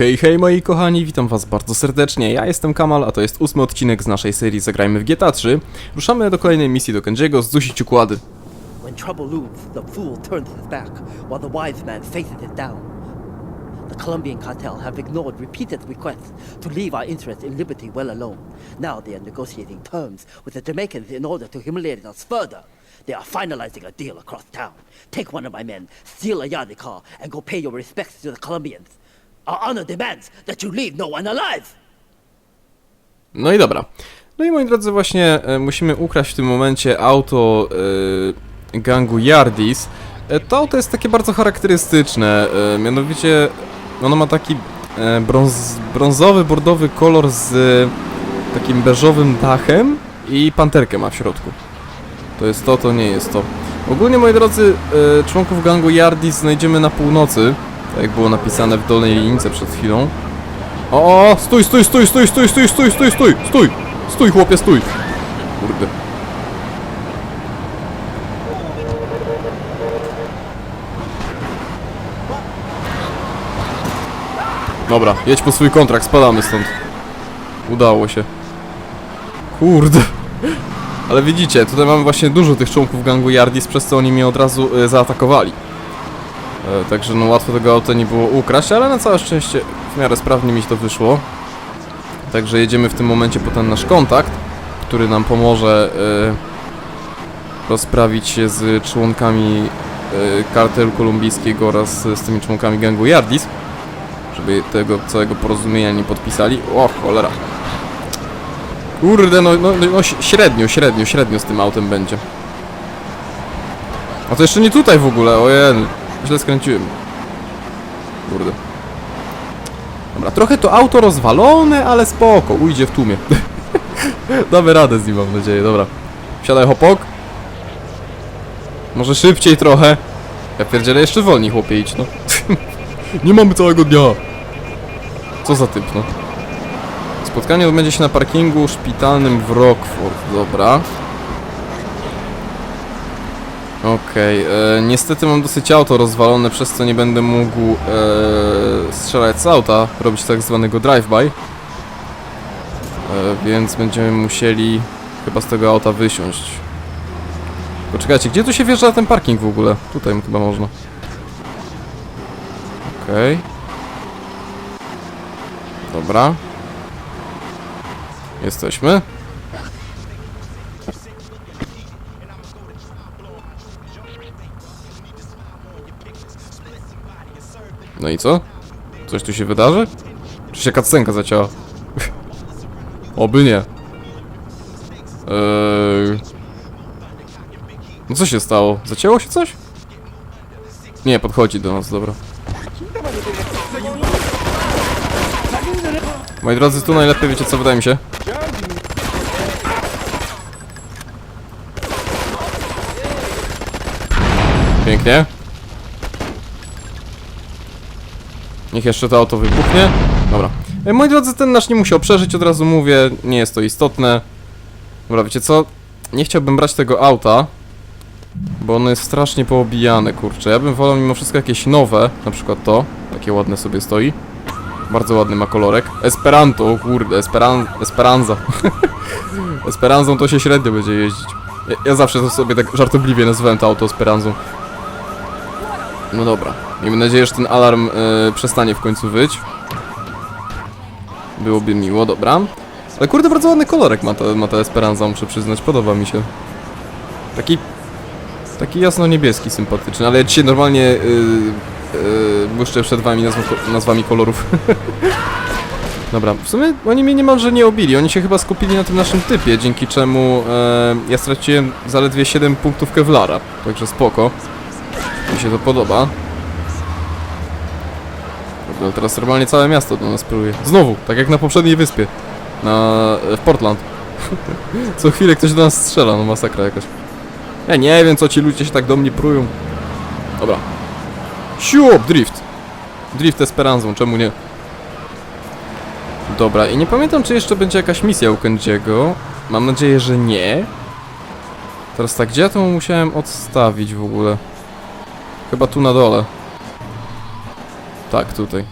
Hej, hej moi kochani, witam was bardzo serdecznie, ja jestem Kamal, a to jest ósmy odcinek z naszej serii Zagrajmy w GTA 3. Ruszamy do kolejnej misji do Kenjiego z Dusić Układy. When trouble looms, the fool turns his back, while the wise man faces it down. The Colombian cartel have ignored repeated requests to leave our interests in liberty well alone. Now they are negotiating terms with the Jamaicans in order to humiliate us further. They are finalizing a deal across town. Take one of my men, steal a Yardi car, and go pay your respects to the Colombians. Our honor demands that you leave no one alive! No i dobra. No i moi drodzy, właśnie e, musimy ukraść w tym momencie auto e, gangu Yardis. E, to auto jest takie bardzo charakterystyczne, mianowicie ono ma taki brąz, brązowy, bordowy kolor z takim beżowym dachem i panterkę ma w środku. To jest to, to nie jest to. Ogólnie, moi drodzy, członków gangu Yardis znajdziemy na północy, tak jak było napisane w dolnej linijce przed chwilą. O, stój, stój, stój, stój, stój, stój, stój, stój, stój, stój, stój, chłopie, stój. Kurde. Dobra, jedź po swój kontrakt, spadamy stąd. Udało się. Kurde. Ale widzicie, tutaj mamy właśnie dużo tych członków gangu Yardis, przez co oni mnie od razu e, zaatakowali. E, Także no łatwo tego auta nie było ukraść, ale na całe szczęście w miarę sprawnie mi to wyszło. Także jedziemy w tym momencie po ten nasz kontakt, który nam pomoże e, rozprawić się z członkami e, kartelu kolumbijskiego oraz z tymi członkami gangu Yardis, żeby tego całego porozumienia nie podpisali. O cholera. Kurde, no, no, no średnio, średnio, średnio z tym autem będzie. A to jeszcze nie tutaj w ogóle, ojej. Źle skręciłem. Kurde. Dobra, trochę to auto rozwalone, ale spoko, ujdzie w tłumie. Damy radę z nim, mam nadzieję, dobra. Wsiadaj, hopok. Może szybciej trochę. Ja pierdzielę jeszcze wolniej, chłopie, idź, no. Nie mamy całego dnia. Co za typ, no. Spotkanie odbędzie się na parkingu szpitalnym w Rockford, dobra. Okej, e, niestety mam dosyć auto rozwalone, przez co nie będę mógł e, strzelać z auta, robić tak zwanego drive-by. E, więc będziemy musieli chyba z tego auta wysiąść. Poczekajcie, gdzie tu się wjeżdża ten parking w ogóle? Tutaj chyba można. Okej. Dobra. Jesteśmy. No i co? Coś tu się wydarzy? Czy się cutscenka zacięła? Oby nie. Eee... No co się stało? Zacięło się coś? Nie, podchodzi do nas, dobra. Moi drodzy, tu najlepiej wiecie co wydaje mi się? Pięknie. Niech jeszcze to auto wybuchnie. Dobra. Moi drodzy, ten nasz nie musiał przeżyć, od razu mówię, nie jest to istotne. Dobra, wiecie co? Nie chciałbym brać tego auta, bo ono jest strasznie poobijane, kurczę. Ja bym wolał mimo wszystko jakieś nowe, na przykład to. Takie ładne sobie stoi. Bardzo ładny ma kolorek. Esperanto, o kurde, Esperan Esperanza. Esperanzą to się średnio będzie jeździć. Ja, ja zawsze to sobie tak żartobliwie nazywałem to auto Esperanzą. No dobra. Miejmy nadzieję, że ten alarm e, przestanie w końcu wyć. Byłoby miło, dobra. Ale kurde, bardzo ładny kolorek ma ta, ma ta Esperanza, muszę przyznać, podoba mi się. Taki... Taki jasno-niebieski, sympatyczny, ale ja dzisiaj normalnie yy, yy, błyszczę przed wami nazw nazwami kolorów. Dobra, w sumie oni mnie niemalże nie obili, oni się chyba skupili na tym naszym typie, dzięki czemu e, ja straciłem zaledwie 7 punktów Kevlara, także spoko. Mi się to podoba. Kurde, teraz normalnie całe miasto do nas pruje. Znowu, tak jak na poprzedniej wyspie. Na... w Portland. Co chwilę ktoś do nas strzela, no masakra jakaś. Ja nie wiem, co ci ludzie się tak do mnie prują. Dobra. Siup, drift. Drift Esperanzą, czemu nie? Dobra, i nie pamiętam, czy jeszcze będzie jakaś misja u Kenjiego. Mam nadzieję, że nie. Teraz tak, gdzie ja to musiałem odstawić w ogóle? Chyba tu na dole. Tak, tutaj.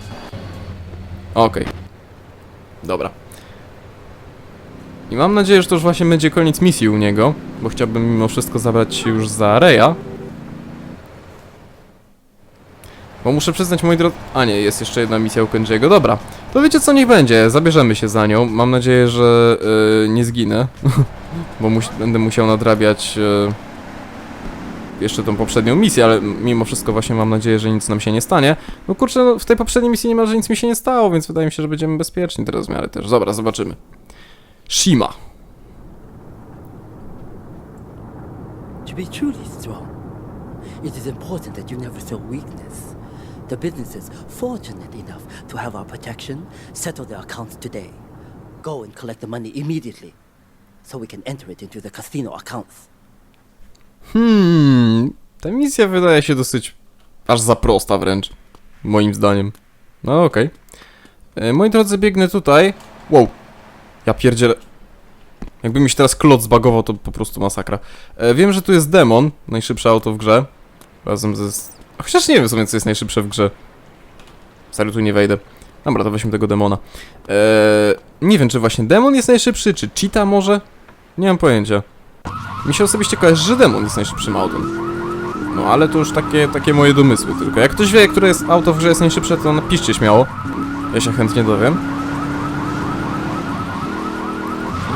Okej. Dobra. I mam nadzieję, że to już właśnie będzie koniec misji u niego, bo chciałbym mimo wszystko zabrać się już za Reja. Bo muszę przyznać, moi drodzy... A nie, jest jeszcze jedna misja u Kenji'ego. Dobra, to wiecie co, niech będzie. Zabierzemy się za nią. Mam nadzieję, że yy, nie zginę. bo mus będę musiał nadrabiać yy, jeszcze tą poprzednią misję, ale mimo wszystko właśnie mam nadzieję, że nic nam się nie stanie. No kurczę, no, w tej poprzedniej misji niemalże nic mi się nie stało, więc wydaje mi się, że będziemy bezpieczni teraz w miarę też. Dobra, zobaczymy. Shima. To be truly strong, it is important that you never show weakness. The business is fortunate enough to have our protection. Settle their accounts today. Go and collect the money immediately, so we can enter it into the casino accounts. Hmm, ta misja wydaje się dosyć aż za prosta wręcz, moim zdaniem. No okej. E, Moi drodzy, biegnę tutaj. Wow, ja pierdzielę. Jakby mi się teraz klot zbagował, to po prostu masakra. E, wiem, że tu jest demon, najszybsze auto w grze. Razem ze... Chociaż nie wiem w sumie, co jest najszybsze w grze. Serio, tu nie wejdę. Dobra, to weźmy tego demona. E, nie wiem, czy właśnie demon jest najszybszy, czy cheetah może? Nie mam pojęcia. Mi się osobiście kojarzy, że demon jest najszybszym autem. No ale to już takie, takie moje domysły tylko. Jak ktoś wie, które jest auto w grze jest najszybsze, to napiszcie śmiało. Ja się chętnie dowiem.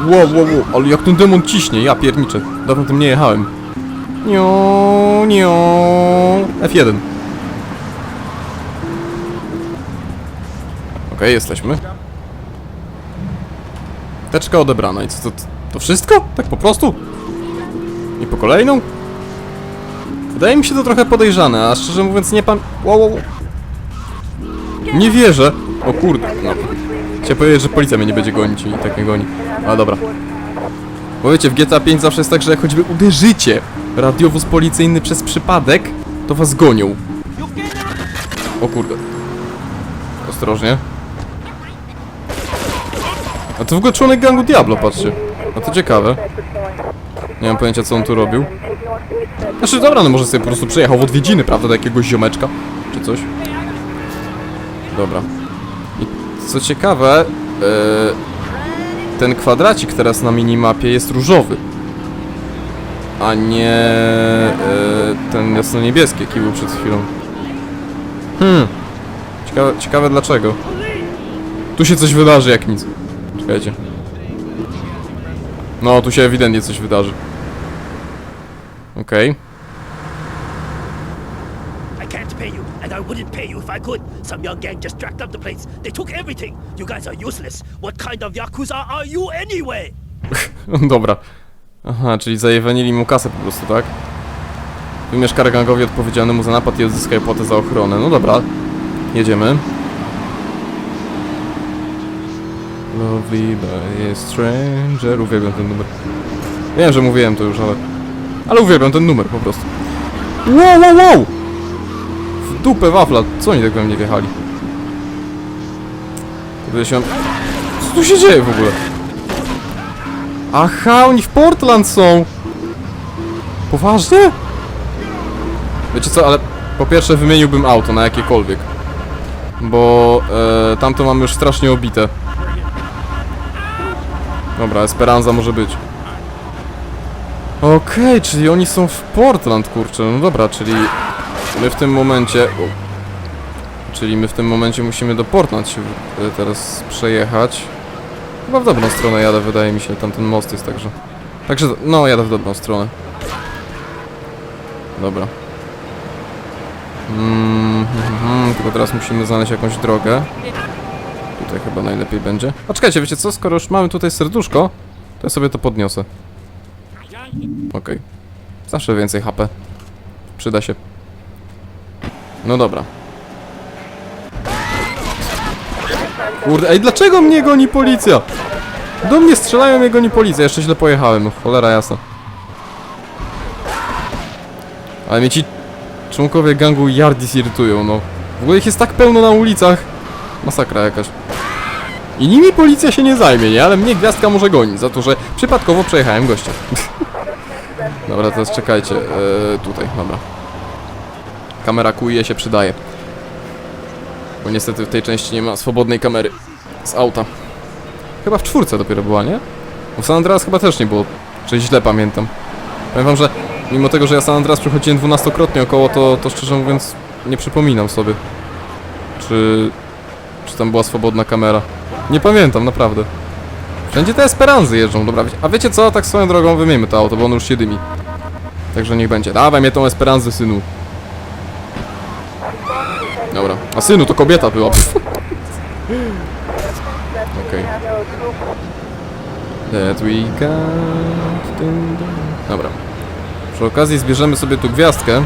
Wow, wow, wow, ale jak ten demon ciśnie, ja pierniczę. Dawno tym nie jechałem. Niu, niu. F1. Okej, jesteśmy. Teczka odebrana i co to, to wszystko? Tak po prostu? I po kolejną? Wydaje mi się to trochę podejrzane, a szczerze mówiąc nie pan... Wow, wow. Nie wierzę. O kurde, no. Chciałem powiedzieć, że policja mnie nie będzie gonić i tak mnie goni. Ale dobra. Bo wiecie, w GTA 5 zawsze jest tak, że jak choćby uderzycie radiowóz policyjny przez przypadek, to was gonią. O kurde. Ostrożnie. A to w ogóle członek gangu Diablo, patrzcie. A to ciekawe. Nie mam pojęcia, co on tu robił. Znaczy, dobra, no może sobie po prostu przyjechał w odwiedziny, prawda, do jakiegoś ziomeczka, czy coś. Dobra. I co ciekawe, e, ten kwadracik teraz na minimapie jest różowy. A nie e, ten jasno-niebieski, jaki był przed chwilą. Hmm. Ciekawe, ciekawe dlaczego. Tu się coś wydarzy jak nic. Czekajcie. No, tu się ewidentnie coś wydarzy. Okej. I can't pay you, and I wouldn't pay you if I could. Some young gang just jacked up the place. They took everything. You guys are useless. What kind of yakuza are you anyway? Dobra. Aha, czyli zajewenili mu kasę po prostu, tak? Wymierz karę gangowi odpowiedzialnemu za napad i odzyskaj płatę za ochronę. No dobra. Jedziemy. Lovely by a stranger. Uwielbiam ten numer. Wiem, że mówiłem to już, ale... Ale uwielbiam ten numer po prostu. Wow, wow, wow! W dupę wafla. Co oni tak we mnie wjechali? Kurde się... Co tu się dzieje w ogóle? Aha, oni w Portland są! Poważnie? Wiecie co, ale po pierwsze wymieniłbym auto na jakiekolwiek. Bo e, tamto mamy już strasznie obite. Dobra, Esperanza może być. Okej, czyli oni są w Portland, kurczę. No dobra, czyli my w tym momencie... Czyli my w tym momencie musimy do Portland się e, teraz przejechać. Chyba w dobrą stronę jadę, wydaje mi się, tamten most jest także. Także, no, jadę w dobrą stronę. Dobra. Mm, hmm, tylko teraz musimy znaleźć jakąś drogę. Tutaj chyba najlepiej będzie. A czekajcie, wiecie co? Skoro już mamy tutaj serduszko, to ja sobie to podniosę. Okej. Zawsze więcej HP. Przyda się. No dobra. Kurde, ej, dlaczego mnie goni policja? Do mnie strzelają, mnie goni policja. Jeszcze źle pojechałem, cholera jasna. Ale mnie ci członkowie gangu Yardis irytują, no. W ogóle ich jest tak pełno na ulicach. Masakra jakaś. I nimi policja się nie zajmie, nie? Ale mnie gwiazdka może gonić za to, że przypadkowo przejechałem gościa. dobra, teraz czekajcie. Eee, tutaj, dobra. Kamera kuje się przydaje. Bo niestety w tej części nie ma swobodnej kamery z auta. Chyba w czwórce dopiero była, nie? Bo w San Andreas chyba też nie było, czy źle pamiętam. Powiem wam, że mimo tego, że ja San Andreas przechodziłem dwunastokrotnie około, to, to szczerze mówiąc nie przypominam sobie, czy, czy tam była swobodna kamera. Nie pamiętam, naprawdę. Wszędzie te Esperanzy jeżdżą, dobra. A wiecie co? Tak swoją drogą wymijmy to auto, bo ono już się dymi. Także niech będzie. Dawaj mnie tą Esperanzę, synu. Dobra. A synu, to kobieta była. Okej. Dun. Dobra. Przy okazji zbierzemy sobie tu gwiazdkę.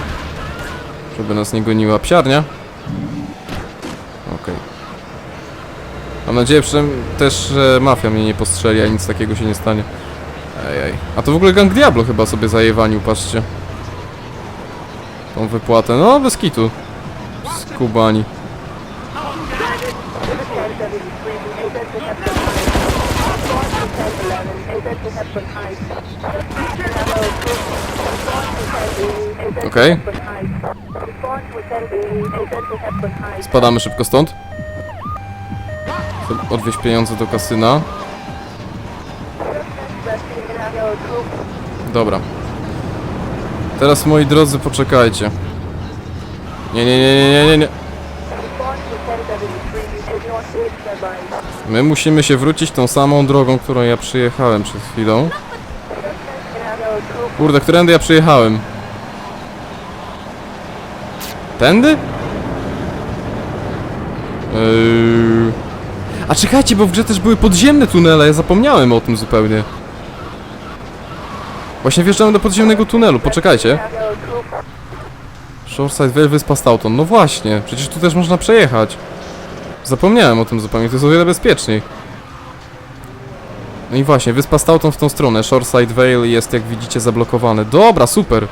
Żeby nas nie goniła psiarnia. Okej. Mam nadzieję że też, że mafia mnie nie postrzeli, a nic takiego się nie stanie. Ejej. A to w ogóle Gang Diablo chyba sobie zajewanił, patrzcie. Tą wypłatę. No, bez kitu. Skubani. Okej. Spadamy szybko stąd. Chcę Odwieźć pieniądze do kasyna. Dobra. Teraz moi drodzy poczekajcie. Nie, nie, nie, nie, nie, nie, nie. My musimy się wrócić tą samą drogą, którą ja przyjechałem przed chwilą. Kurde, którędy ja przyjechałem? Tędy? Yy... A czekajcie, bo w grze też były podziemne tunele, ja zapomniałem o tym zupełnie. Właśnie wjeżdżamy do podziemnego tunelu, poczekajcie. Shoreside Vale, wyspa Stoughton. No właśnie, przecież tu też można przejechać. Zapomniałem o tym zupełnie, to jest o wiele bezpieczniej. No i właśnie, wyspa Stoughton w tą stronę. Shoreside Vale jest, jak widzicie, zablokowane. Dobra, super.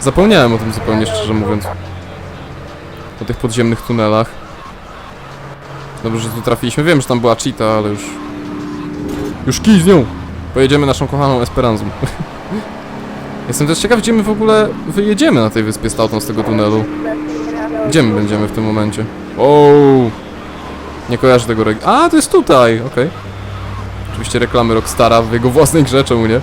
Zapomniałem o tym zupełnie, szczerze mówiąc. O tych podziemnych tunelach. Dobrze, że tu trafiliśmy. Wiem, że tam była cheata, ale już... Już kij z nią! Pojedziemy naszą kochaną Esperanzą. Jestem też ciekaw, gdzie my w ogóle wyjedziemy na tej wyspie Stoughton z tego tunelu. Gdzie my będziemy w tym momencie? O, Nie kojarzę tego reg... A, to jest tutaj, okej. Oczywiście reklamy Rockstara w jego własnej grze, czemu nie?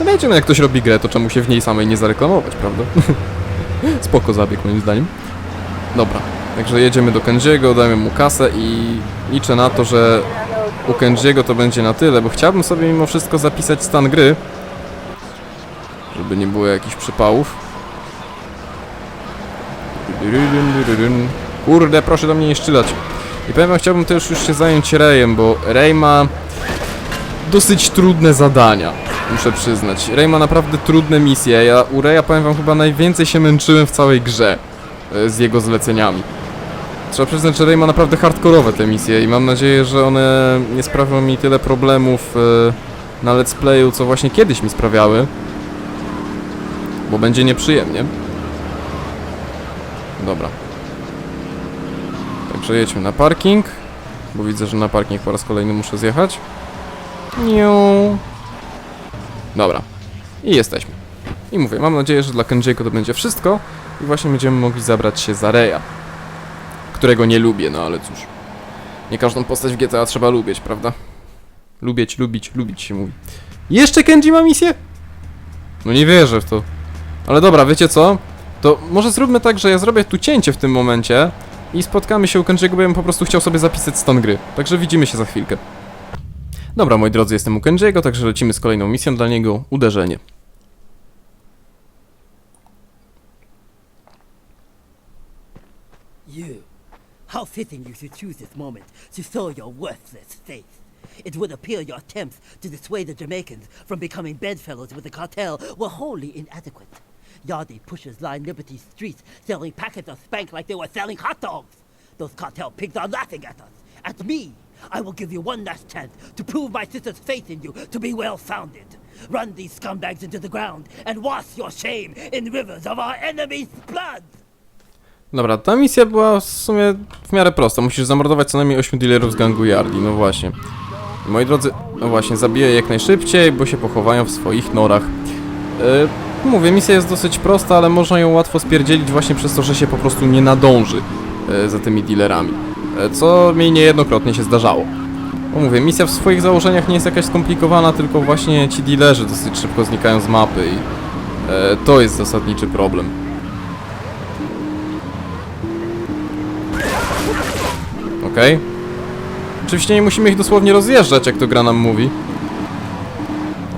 No wiecie, no jak ktoś robi grę, to czemu się w niej samej nie zareklamować, prawda? Spoko zabieg moim zdaniem. Dobra, także jedziemy do Kenjiego, dajemy mu kasę i liczę na to, że u Kenjiego to będzie na tyle, bo chciałbym sobie mimo wszystko zapisać stan gry, żeby nie było jakichś przypałów. Kurde, proszę do mnie nie szczylać. I powiem wam, chciałbym też już się zająć Rayem, bo Ray ma dosyć trudne zadania, muszę przyznać. Ray ma naprawdę trudne misje. Ja u Raya powiem wam chyba najwięcej się męczyłem w całej grze e, z jego zleceniami. Trzeba przyznać, że Ray ma naprawdę hardkorowe te misje i mam nadzieję, że one nie sprawią mi tyle problemów e, na let's playu, co właśnie kiedyś mi sprawiały. Bo będzie nieprzyjemnie. Dobra. Także jedźmy na parking. Bo widzę, że na parking po raz kolejny muszę zjechać. Niu. Dobra. I jesteśmy. I mówię, mam nadzieję, że dla Kenji'ego to będzie wszystko. I właśnie będziemy mogli zabrać się za Reya. Którego nie lubię, no ale cóż. Nie każdą postać w GTA trzeba lubić, prawda? Lubić, lubić, lubić się mówi. Jeszcze Kenji ma misję? No nie wierzę w to. Ale dobra, wiecie co? To może zróbmy tak, że ja zrobię tu cięcie w tym momencie i spotkamy się u Kenji'ego, bo ja bym po prostu chciał sobie zapisać stan gry. Także widzimy się za chwilkę. Dobra, moi drodzy, jestem u Kenji'ego, także lecimy z kolejną misją dla niego. Uderzenie. You. How fitting you should choose this moment to show your worthless faith. It would appear your attempts to dissuade the Jamaicans from becoming bedfellows with the cartel were wholly inadequate. Yardi pushers line Liberty streets selling packets of spank like they were selling hot dogs. Those cartel pigs are laughing at us, at me. I will give you one last chance to prove my sister's faith in you to be well founded. Run these scumbags into the ground and wash your shame in rivers of our enemies' blood. Dobra, ta misja była w sumie w miarę prosta. Musisz zamordować co najmniej 8 dealerów z gangu Yardi, no właśnie. Moi drodzy, no właśnie, zabiję jak najszybciej, bo się pochowają w swoich norach. Yy, mówię, misja jest dosyć prosta, ale można ją łatwo spierdzielić właśnie przez to, że się po prostu nie nadąży. e, za tymi dealerami. E, co mi niejednokrotnie się zdarzało. Bo mówię, misja w swoich założeniach nie jest jakaś skomplikowana, tylko właśnie ci dealerzy dosyć szybko znikają z mapy i e, to jest zasadniczy problem. Okej. Oczywiście nie musimy ich dosłownie rozjeżdżać, jak to gra nam mówi.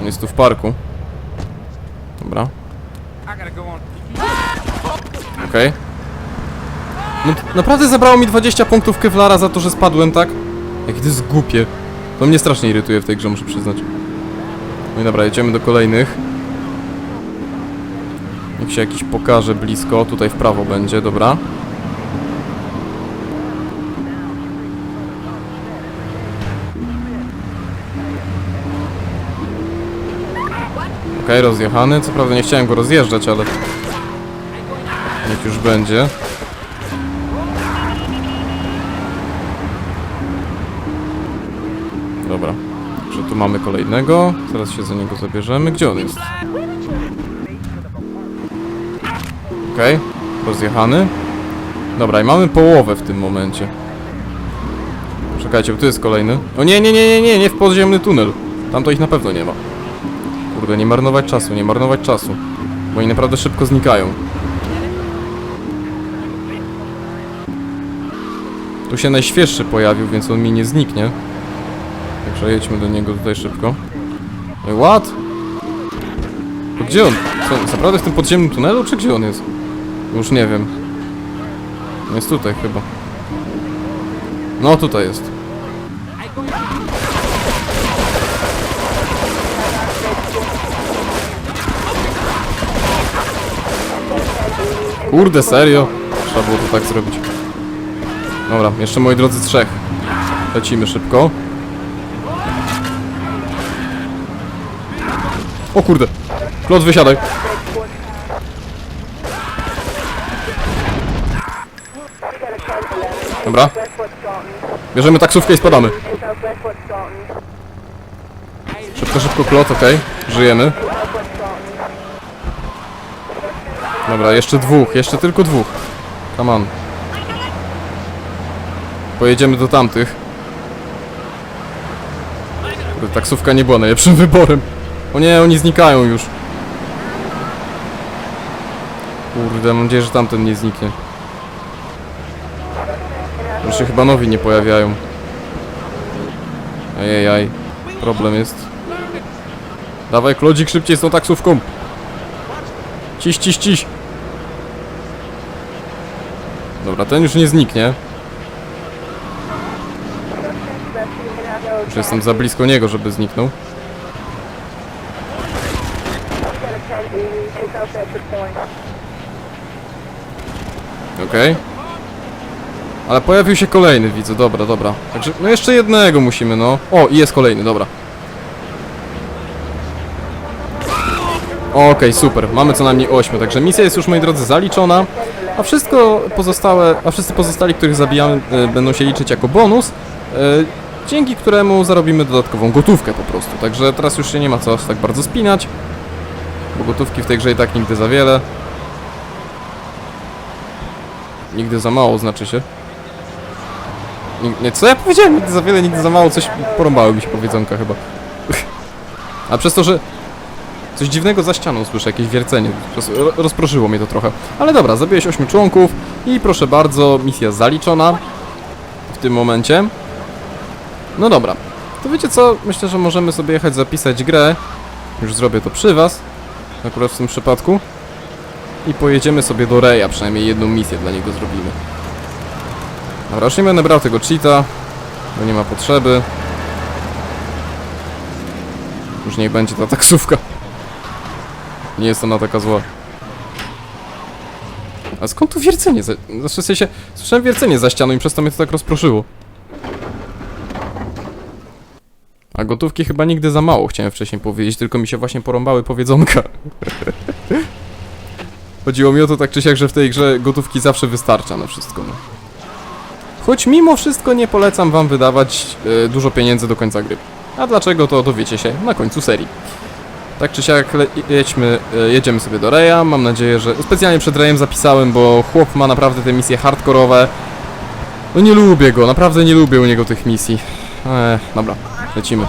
On jest tu w parku. Dobra. Okej. No naprawdę zabrało mi 20 punktów Kevlara za to, że spadłem, tak? Jakie to jest głupie. To mnie strasznie irytuje w tej grze, muszę przyznać. No i dobra, jedziemy do kolejnych. Niech się jakiś pokaże blisko. Tutaj w prawo będzie, dobra. Okej, rozjechany. Co prawda nie chciałem go rozjeżdżać, ale... Niech już będzie. Dobra. Że tu mamy kolejnego. Zaraz się za niego zabierzemy. Gdzie on jest? Okej. Rozjechany. Dobra, i mamy połowę w tym momencie. Czekajcie, bo tu jest kolejny. O nie, nie, nie, nie, nie, nie w podziemny tunel. Tam to ich na pewno nie ma. Kurde, nie marnować czasu, nie marnować czasu. Bo oni naprawdę szybko znikają. Tu się najświeższy pojawił, więc on mi nie zniknie. Także jedźmy do niego tutaj szybko. What? To gdzie on? Co, naprawdę w tym podziemnym tunelu, czy gdzie on jest? Już nie wiem. Jest tutaj chyba. No, tutaj jest. Kurde, serio? Trzeba było to tak zrobić. Dobra, jeszcze moi drodzy trzech. Lecimy szybko. O kurde. Klot, wysiadaj. Dobra. Bierzemy taksówkę i spadamy. Szybko, szybko, klot, okej. Żyjemy. Dobra, jeszcze dwóch, jeszcze tylko dwóch. Come on. Pojedziemy do tamtych. Taksówka nie była najlepszym wyborem. O nie, oni znikają już. Kurde, mam nadzieję, że tamten nie zniknie. Już się chyba nowi nie pojawiają. Ajajaj. Problem jest. Dawaj, klodzik, szybciej z tą taksówką. Ciś, ciś, ciś. Dobra, ten już nie zniknie. Już jestem za blisko niego, żeby zniknął. Okej. Ale pojawił się kolejny, widzę, dobra, dobra. Także, no jeszcze jednego musimy, no. O, i jest kolejny, dobra. Okej, super, mamy co najmniej 8, także misja jest już, moi drodzy, zaliczona. A wszystko pozostałe, a wszyscy pozostali, których zabijamy, e, będą się liczyć jako bonus. E, dzięki któremu zarobimy dodatkową gotówkę po prostu. Także teraz już się nie ma co aż tak bardzo spinać. Bo gotówki w tej grze i tak nigdy za wiele. Nigdy za mało znaczy się. Nie, co ja powiedziałem? Nigdy za wiele, nigdy za mało, coś porąbały mi się powiedzonka chyba. A przez to, że coś dziwnego za ścianą słyszę, jakieś wiercenie, roz, ro- rozproszyło mnie to trochę. Ale dobra, zabiłeś 8 członków i proszę bardzo, misja zaliczona w tym momencie. No dobra, to wiecie co? Myślę, że możemy sobie jechać zapisać grę. Już zrobię to przy was, akurat w tym przypadku. I pojedziemy sobie do Reja, przynajmniej jedną misję dla niego zrobimy. Dobra, już nie będę brał tego cheata, bo nie ma potrzeby. Już niech będzie ta taksówka. Nie jest ona taka zła. A skąd tu wiercenie? Za... Znaczy sensie, słyszałem wiercenie za ścianą i przez to mnie to tak rozproszyło. A gotówki chyba nigdy za mało, chciałem wcześniej powiedzieć, tylko mi się właśnie porąbały powiedzonka. Chodziło mi o to tak czy siak, że w tej grze gotówki zawsze wystarcza na wszystko. No. Choć mimo wszystko nie polecam wam wydawać e, dużo pieniędzy do końca gry. A dlaczego to dowiecie się na końcu serii. Tak czy siak le- jedźmy, e, jedziemy sobie do Reja. Mam nadzieję, że specjalnie przed Rejem zapisałem, bo chłop ma naprawdę te misje hardkorowe No nie lubię go, naprawdę nie lubię u niego tych misji. Eee, dobra, lecimy.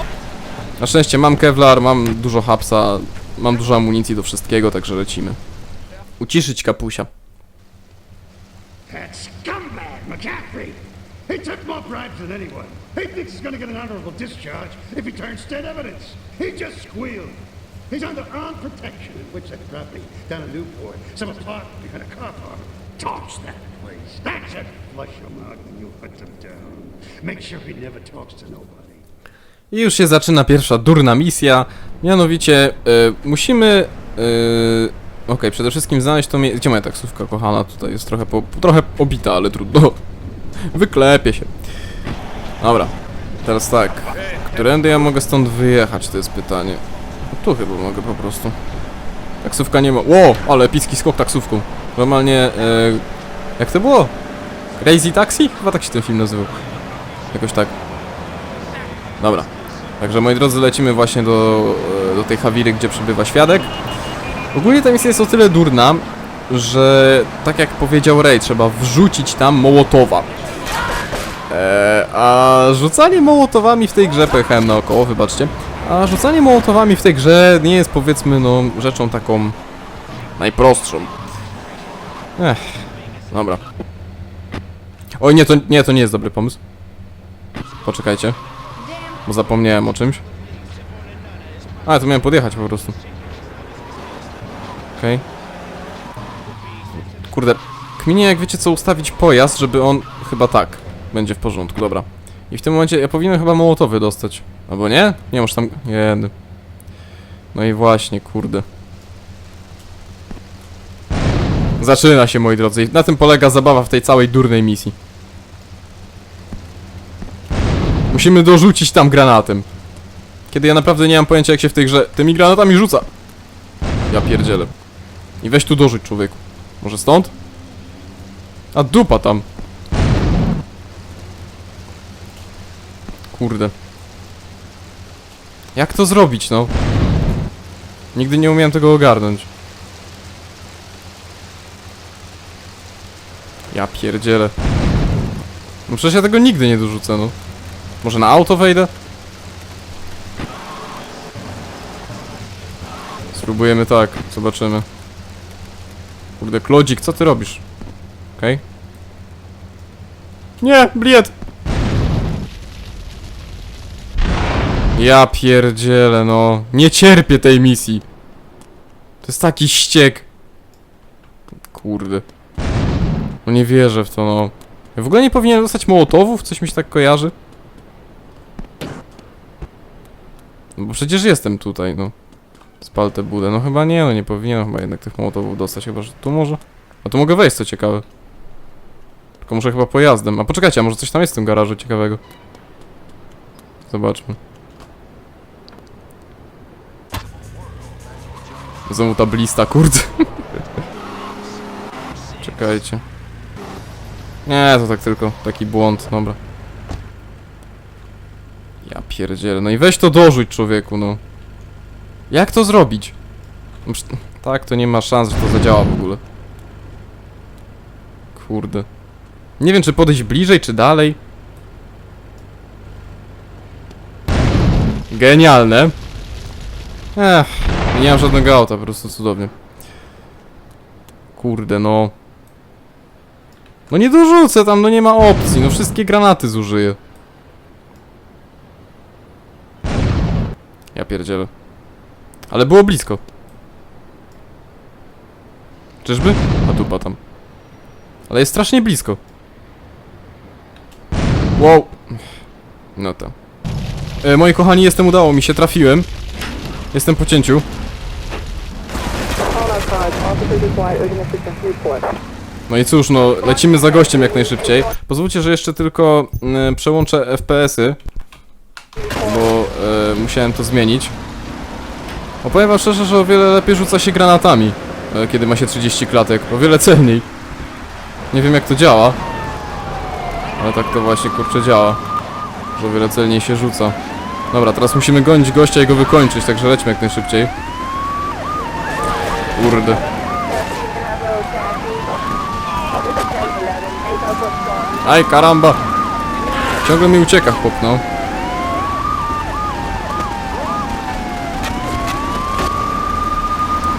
Na szczęście mam Kevlar, mam dużo hapsa, mam dużo amunicji do wszystkiego, także lecimy. Uciszyć kapusia. McCaffrey! He just squealed. He's under armed protection in Witsec property down in Newport. Some apartment behind a car park. Torch that place. That's it. Flush him out when you hunt him down. Make sure he never talks to nobody. I już się zaczyna pierwsza durna misja. Mianowicie y, musimy. y, Okej, przede wszystkim znaleźć to miejsce. Gdzie moja taksówka kochana? Tutaj jest trochę, po, trochę obita, ale trudno. Wyklepie się. Dobra, teraz tak. Którędy ja mogę stąd wyjechać? To jest pytanie. Tu chyba mogę po prostu. Taksówka nie ma. Ło, ale epicki skok taksówką. Normalnie. y, jak to było? Crazy Taxi? Chyba tak się ten film nazywał. Jakoś tak. Dobra. Także moi drodzy, lecimy właśnie do, e, do tej Hawiry, gdzie przebywa świadek. Ogólnie ta misja jest o tyle durna, że tak jak powiedział Ray, trzeba wrzucić tam Mołotowa. Eee, a rzucanie Mołotowami w tej grze, pojechałem naokoło, wybaczcie. A rzucanie Mołotowami w tej grze nie jest powiedzmy no rzeczą taką najprostszą. Ech, dobra. Oj nie, to nie, to nie jest dobry pomysł. Poczekajcie. Bo zapomniałem o czymś. A, to miałem podjechać po prostu. Okej. Kurde. Kminie jak wiecie co ustawić pojazd, żeby on... Chyba tak. Będzie w porządku, dobra. I w tym momencie ja powinienem chyba mołotowy dostać. Albo nie? Nie, może tam... Jedy. No i właśnie, kurde. Zaczyna się, moi drodzy. Na tym polega zabawa w tej całej durnej misji. Musimy dorzucić tam granatem. Kiedy ja naprawdę nie mam pojęcia jak się w tej grze tymi granatami rzuca. Ja pierdzielę. I weź tu dorzuć człowieku. Może stąd? A dupa tam. Kurde. Jak to zrobić, no? Nigdy nie umiałem tego ogarnąć. Ja pierdzielę. No przecież ja tego nigdy nie dorzucę, no. Może na auto wejdę? Spróbujemy tak, zobaczymy. Kurde, Klodzik, co ty robisz? Okej. Nie, bliet! Ja pierdzielę, no. Nie cierpię tej misji. To jest taki ściek. Kurde. No nie wierzę w to, no. Ja w ogóle nie powinienem dostać mołotowów? Coś mi się tak kojarzy? No bo przecież jestem tutaj, no. Spal tę budę. No chyba nie, no nie powinienem chyba jednak tych mołotowów dostać, chyba że tu może. A tu mogę wejść, co ciekawe. Tylko muszę chyba pojazdem. A poczekajcie, a może coś tam jest w tym garażu ciekawego. Zobaczmy. Znowu ta blista, kurde. Czekajcie. Nie, to tak tylko taki błąd, dobra. Ja pierdzielę, no i weź to dorzuć człowieku, no. Jak to zrobić? No Tak, to nie ma szans, że to zadziała w ogóle. Kurde. Nie wiem, czy podejść bliżej, czy dalej. Genialne. Ech, nie mam żadnego auta, po prostu cudownie. Kurde, no. No nie dorzucę tam, no nie ma opcji, no wszystkie granaty zużyję. Ja pierdzielę. Ale było blisko. Czyżby? A dupa tam. Ale jest strasznie blisko. Wow. No to. E, moi kochani, jestem udało mi się, trafiłem. Jestem po cięciu. No i cóż, no, lecimy za gościem jak najszybciej. Pozwólcie, że jeszcze tylko mm, przełączę FPS-y. Bo e, musiałem to zmienić. Opowiem wam szczerze, że o wiele lepiej rzuca się granatami, e, kiedy ma się 30 klatek. O wiele celniej. Nie wiem jak to działa. Ale tak to właśnie kurczę działa. Że o wiele celniej się rzuca. Dobra, teraz musimy gonić gościa i go wykończyć, także lećmy jak najszybciej. Kurde. Aj, karamba! Ciągle mi ucieka chłop, no.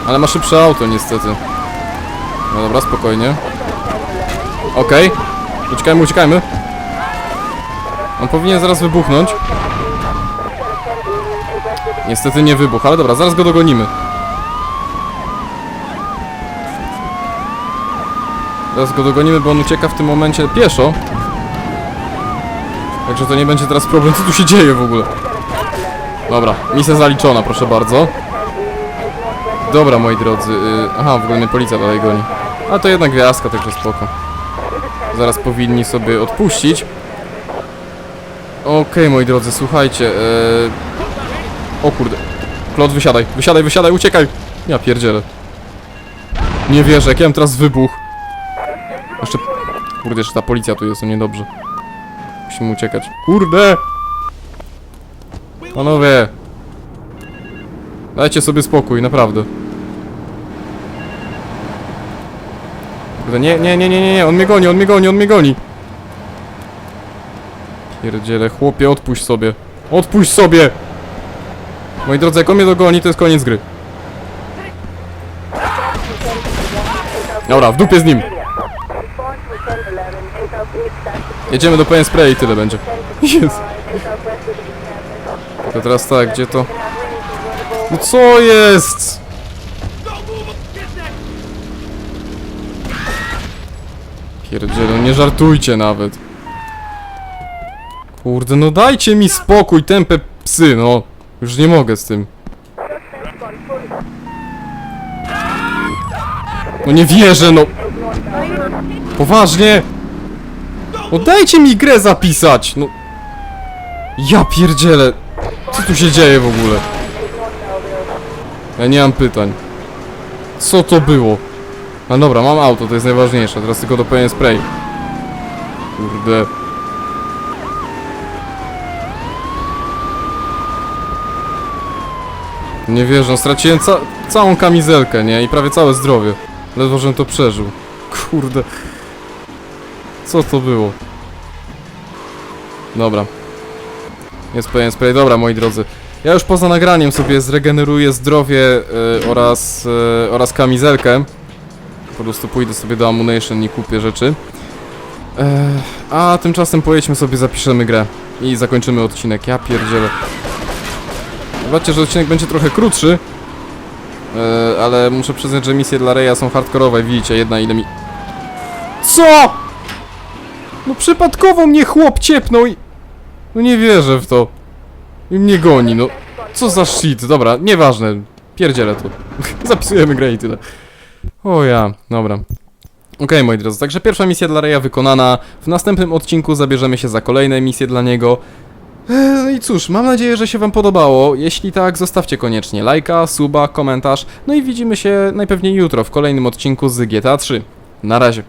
Ale ma szybsze auto niestety. No dobra, spokojnie. Okej. Uciekajmy, uciekajmy. On powinien zaraz wybuchnąć. Niestety nie wybuch, ale dobra, zaraz go dogonimy. Zaraz go dogonimy, bo on ucieka w tym momencie pieszo. Także to nie będzie teraz problem, co tu się dzieje w ogóle. Dobra, misja zaliczona, proszę bardzo. Dobra, moi drodzy. y, Aha, w ogóle mnie policja dalej goni. A to jednak gwiazdka, także spoko. Zaraz powinni sobie odpuścić. Okej, moi drodzy, słuchajcie. y, O kurde. Klot, wysiadaj, wysiadaj, wysiadaj, uciekaj! Ja pierdzielę. Nie wierzę, jak ja mam teraz wybuch. Jeszcze... Kurde, jeszcze ta policja tu jest, to niedobrze. Musimy uciekać. Kurde! Panowie! Dajcie sobie spokój, naprawdę. Kurde, nie, nie, nie, nie, nie, nie, on mnie goni, on mnie goni, on mnie goni. Pierdziele, chłopie, odpuść sobie. Odpuść sobie! Moi drodzy, jak on mnie dogoni, to jest koniec gry. Dobra, w dupie z nim. Jedziemy do PN Spray i tyle będzie. Jest. To teraz tak, gdzie to? No co jest? Pierdziele, nie żartujcie nawet. Kurde, no dajcie mi spokój, tępe psy, no. Już nie mogę z tym. No nie wierzę, no. Poważnie? No dajcie mi grę zapisać, no. Ja pierdzielę. Co tu się dzieje w ogóle? Ja nie mam pytań. Co to było? No dobra, mam auto, to jest najważniejsze. Teraz tylko do PN Spray. Kurde. Nie wierzę, straciłem ca całą kamizelkę, nie? I prawie całe zdrowie. Ledwo, żebym to przeżył. Kurde. Co to było? Dobra. Jest pewien spray. Dobra, moi drodzy. Ja już poza nagraniem sobie zregeneruję zdrowie y, oraz, y, oraz kamizelkę. Po prostu pójdę sobie do Ammunition i kupię rzeczy. E, a tymczasem pojedźmy sobie, zapiszemy grę i zakończymy odcinek. Ja pierdzielę. Zobaczcie, że odcinek będzie trochę krótszy. E, ale muszę przyznać, że misje dla Reya są hardkorowe. Widzicie, jedna ile mi... CO?! No przypadkowo mnie chłop ciepnął i... No nie wierzę w to. I mnie goni, no. Co za shit, dobra, nieważne. Pierdzielę to. Zapisujemy grę i tyle. O ja, dobra. Okej, moi drodzy, także pierwsza misja dla Reya wykonana. W następnym odcinku zabierzemy się za kolejne misje dla niego. Eee, No i cóż, mam nadzieję, że się wam podobało. Jeśli tak, zostawcie koniecznie lajka, suba, komentarz. No i widzimy się najpewniej jutro w kolejnym odcinku z GTA 3. Na razie.